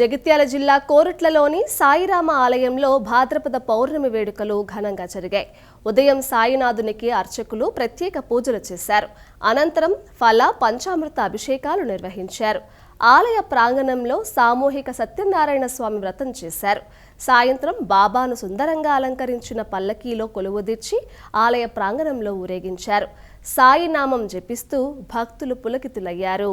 జగిత్యాల జిల్లా కోరుట్లలోని సాయిరామ ఆలయంలో భాద్రపద పౌర్ణమి వేడుకలు ఘనంగా జరిగాయి. ఉదయం సాయినాథునికి అర్చకులు ప్రత్యేక పూజలు చేశారు. అనంతరం ఫల పంచామృత అభిషేకాలు నిర్వహించారు. ఆలయ ప్రాంగణంలో సామూహిక సత్యనారాయణ స్వామి వ్రతం చేశారు. సాయంత్రం బాబాను సుందరంగా అలంకరించిన పల్లకీలో కొలువుదీర్చి ఆలయ ప్రాంగణంలో ఊరేగించారు. సాయినామం జపిస్తూ భక్తులు పులకితులయ్యారు.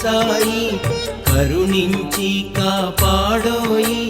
సాయి కరుణించి కాపాడోయి.